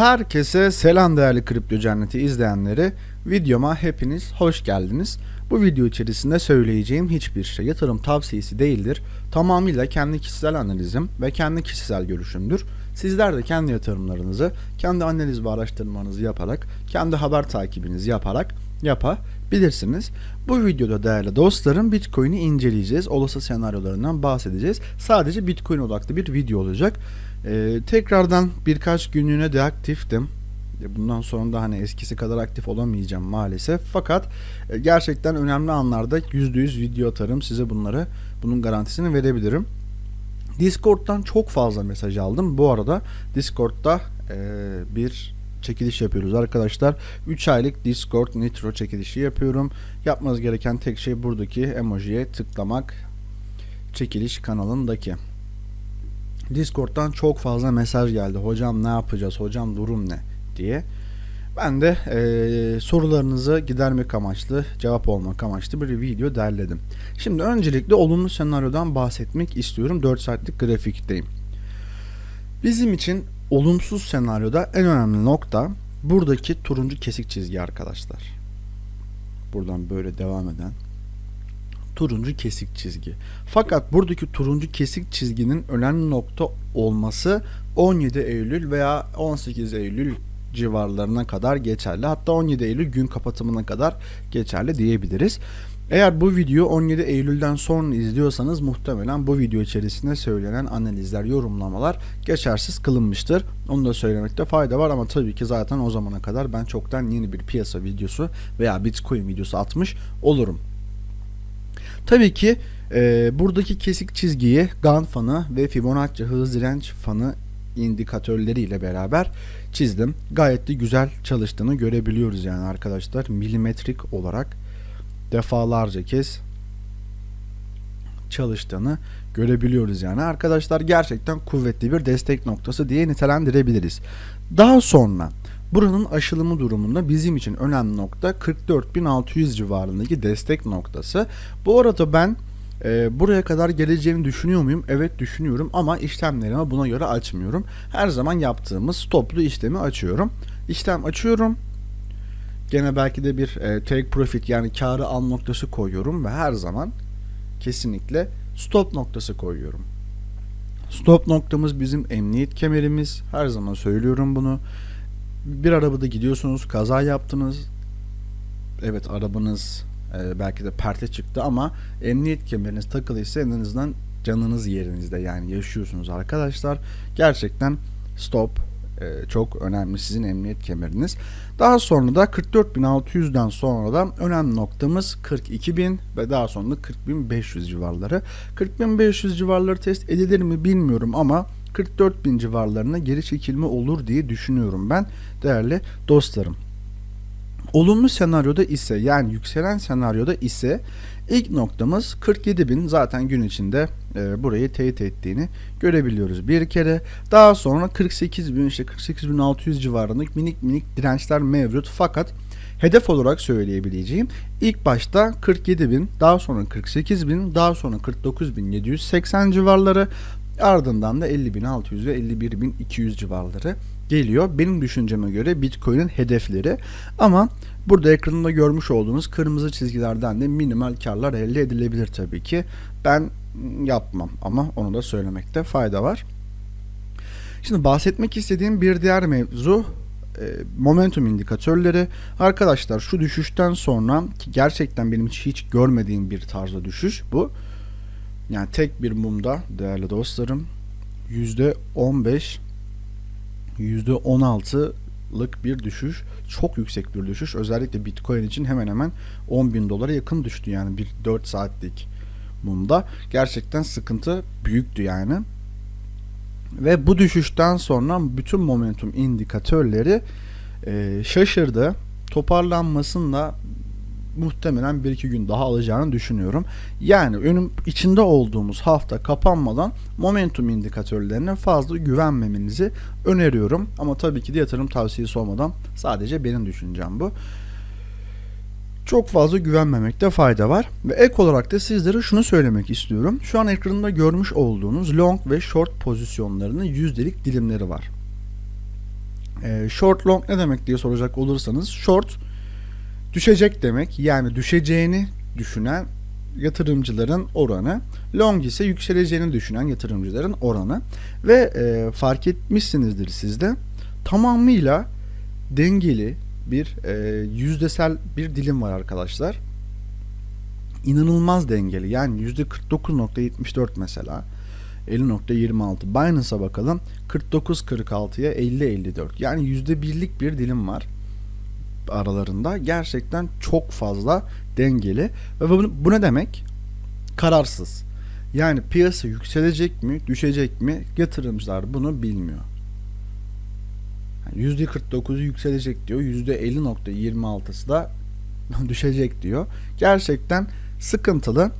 Herkese selam değerli Kripto Cenneti izleyenleri. Videoma hepiniz hoş geldiniz. Bu video içerisinde söyleyeceğim hiçbir şey yatırım tavsiyesi değildir. Tamamıyla kendi kişisel analizim ve kendi kişisel görüşümdür. Sizler de kendi yatırımlarınızı, kendi analiz ve araştırmanızı yaparak, kendi haber takibinizi yaparak yapabilirsiniz. Bu videoda değerli dostlarım Bitcoin'i inceleyeceğiz. Olası senaryolarından bahsedeceğiz. Sadece Bitcoin odaklı bir video olacak. Ee, tekrardan birkaç günlüğüne deaktiftim. E, Bundan sonra da hani eskisi kadar aktif olamayacağım maalesef. Fakat e, gerçekten önemli anlarda %100 video atarım. Size bunları bunun garantisini verebilirim. Discord'dan çok fazla mesaj aldım. Bu arada Discord'da e, bir çekiliş yapıyoruz arkadaşlar. 3 aylık Discord Nitro çekilişi yapıyorum. Yapmanız gereken tek şey buradaki emojiye tıklamak. Çekiliş kanalındaki. Discord'dan çok fazla mesaj geldi. Hocam ne yapacağız? Hocam durum ne? diye. Ben de eee, sorularınızı gidermek amaçlı, cevap olmak amaçlı bir video derledim. Şimdi öncelikle olumlu senaryodan bahsetmek istiyorum. 4 saatlik grafikteyim. Bizim için olumsuz senaryoda en önemli nokta buradaki turuncu kesik çizgi arkadaşlar. Buradan böyle devam eden turuncu kesik çizgi. Fakat buradaki turuncu kesik çizginin önemli nokta olması 17 Eylül veya 18 Eylül civarlarına kadar geçerli. Hatta 17 Eylül gün kapatımına kadar geçerli diyebiliriz. Eğer bu video 17 Eylül'den sonra izliyorsanız muhtemelen bu video içerisinde söylenen analizler, yorumlamalar geçersiz kılınmıştır. Onu da söylemekte fayda var ama tabii ki zaten o zamana kadar ben çoktan yeni bir piyasa videosu veya Bitcoin videosu atmış olurum. Tabii ki e, buradaki kesik çizgiyi Gann fanı ve Fibonacci hız direnç fanı indikatörleriyle beraber çizdim. Gayet de güzel çalıştığını görebiliyoruz yani arkadaşlar. Milimetrik olarak defalarca kez çalıştığını görebiliyoruz yani. Arkadaşlar gerçekten kuvvetli bir destek noktası diye nitelendirebiliriz. Daha sonra buranın aşılımı durumunda bizim için önemli nokta 44.600 civarındaki destek noktası. Bu arada ben e, buraya kadar geleceğini düşünüyor muyum? Evet düşünüyorum ama işlemlerimi buna göre açmıyorum. Her zaman yaptığımız stoplu işlemi açıyorum. İşlem açıyorum. Gene belki de bir e, take profit yani karı al noktası koyuyorum ve her zaman kesinlikle stop noktası koyuyorum. Stop noktamız bizim emniyet kemerimiz. Her zaman söylüyorum bunu. Bir arabada gidiyorsunuz, kaza yaptınız. Evet arabanız e, belki de perte çıktı ama emniyet kemeriniz takılıysa en azından canınız yerinizde yani yaşıyorsunuz arkadaşlar. Gerçekten stop e, çok önemli sizin emniyet kemeriniz. Daha sonra da 44.600'den sonra da önemli noktamız 42.000 ve daha sonra 40.500 civarları. 40.500 civarları test edilir mi bilmiyorum ama 44.000 civarlarına geri çekilme olur diye düşünüyorum ben değerli dostlarım. Olumlu senaryoda ise yani yükselen senaryoda ise ilk noktamız 47.000 zaten gün içinde e, burayı teyit ettiğini görebiliyoruz bir kere. Daha sonra 48.000 işte 48.600 civarında minik minik dirençler mevcut fakat hedef olarak söyleyebileceğim ilk başta 47.000 daha sonra 48.000 daha sonra 49.780 civarları ardından da 50.600 ve 51.200 civarları geliyor. Benim düşünceme göre Bitcoin'in hedefleri ama burada ekranında görmüş olduğunuz kırmızı çizgilerden de minimal karlar elde edilebilir tabii ki. Ben yapmam ama onu da söylemekte fayda var. Şimdi bahsetmek istediğim bir diğer mevzu e, momentum indikatörleri. Arkadaşlar şu düşüşten sonra ki gerçekten benim hiç, hiç görmediğim bir tarzda düşüş bu. Yani tek bir mumda değerli dostlarım %15 %16'lık bir düşüş. Çok yüksek bir düşüş. Özellikle Bitcoin için hemen hemen 10 bin dolara yakın düştü yani bir 4 saatlik mumda. Gerçekten sıkıntı büyüktü yani. Ve bu düşüşten sonra bütün momentum indikatörleri e, şaşırdı. Toparlanmasında muhtemelen 1-2 gün daha alacağını düşünüyorum. Yani önüm içinde olduğumuz hafta kapanmadan momentum indikatörlerine fazla güvenmemenizi öneriyorum. Ama tabii ki de yatırım tavsiyesi olmadan sadece benim düşüncem bu. Çok fazla güvenmemekte fayda var. Ve ek olarak da sizlere şunu söylemek istiyorum. Şu an ekranında görmüş olduğunuz long ve short pozisyonlarının yüzdelik dilimleri var. E, short long ne demek diye soracak olursanız short düşecek demek. Yani düşeceğini düşünen yatırımcıların oranı. Long ise yükseleceğini düşünen yatırımcıların oranı. Ve e, fark etmişsinizdir siz de tamamıyla dengeli bir e, yüzdesel bir dilim var arkadaşlar. İnanılmaz dengeli. Yani %49.74 mesela. 50.26. Binance'a bakalım. 49.46'ya 50.54. Yani %1'lik bir dilim var aralarında. Gerçekten çok fazla dengeli. Ve bu, bu ne demek? Kararsız. Yani piyasa yükselecek mi, düşecek mi? Yatırımcılar bunu bilmiyor. Yani %49'u yükselecek diyor. %50.26'sı da düşecek diyor. Gerçekten sıkıntılı.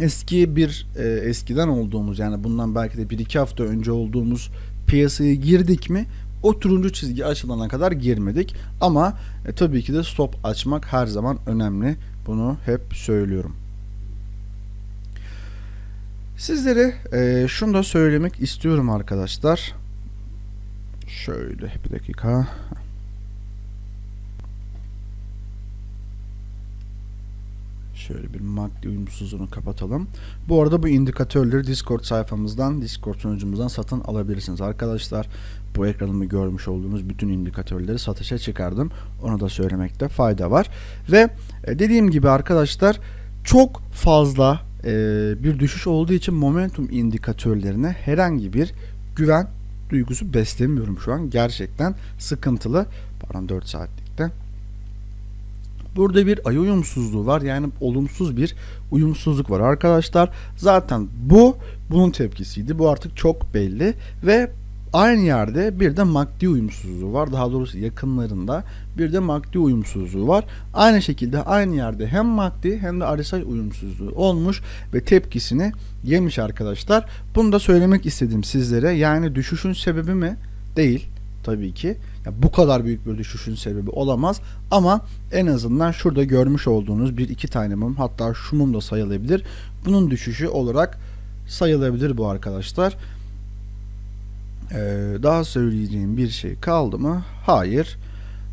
Eski bir e, eskiden olduğumuz yani bundan belki de 1-2 hafta önce olduğumuz piyasaya girdik mi o turuncu çizgi açılana kadar girmedik. Ama e, tabii ki de stop açmak her zaman önemli. Bunu hep söylüyorum. Sizlere e, şunu da söylemek istiyorum arkadaşlar. Şöyle bir dakika. Şöyle bir maddi uyumsuzluğunu kapatalım. Bu arada bu indikatörleri Discord sayfamızdan, Discord sunucumuzdan satın alabilirsiniz. Arkadaşlar bu ekranımı görmüş olduğunuz bütün indikatörleri satışa çıkardım. Onu da söylemekte fayda var. Ve e, dediğim gibi arkadaşlar çok fazla e, bir düşüş olduğu için momentum indikatörlerine herhangi bir güven duygusu beslemiyorum şu an. Gerçekten sıkıntılı. Pardon 4 saatlikte. Burada bir ay uyumsuzluğu var. Yani olumsuz bir uyumsuzluk var arkadaşlar. Zaten bu bunun tepkisiydi. Bu artık çok belli ve aynı yerde bir de MACD uyumsuzluğu var. Daha doğrusu yakınlarında bir de MACD uyumsuzluğu var. Aynı şekilde aynı yerde hem MACD hem de RSI uyumsuzluğu olmuş ve tepkisini yemiş arkadaşlar. Bunu da söylemek istedim sizlere. Yani düşüşün sebebi mi? Değil tabii ki. Ya bu kadar büyük bir düşüşün sebebi olamaz ama en azından şurada görmüş olduğunuz bir iki tane mum hatta şu mum da sayılabilir. Bunun düşüşü olarak sayılabilir bu arkadaşlar. Ee, daha söyleyeceğim bir şey kaldı mı? Hayır.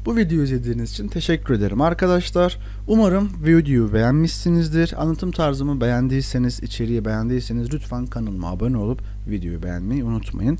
Bu videoyu izlediğiniz için teşekkür ederim arkadaşlar. Umarım videoyu beğenmişsinizdir. Anlatım tarzımı beğendiyseniz, içeriği beğendiyseniz lütfen kanalıma abone olup videoyu beğenmeyi unutmayın.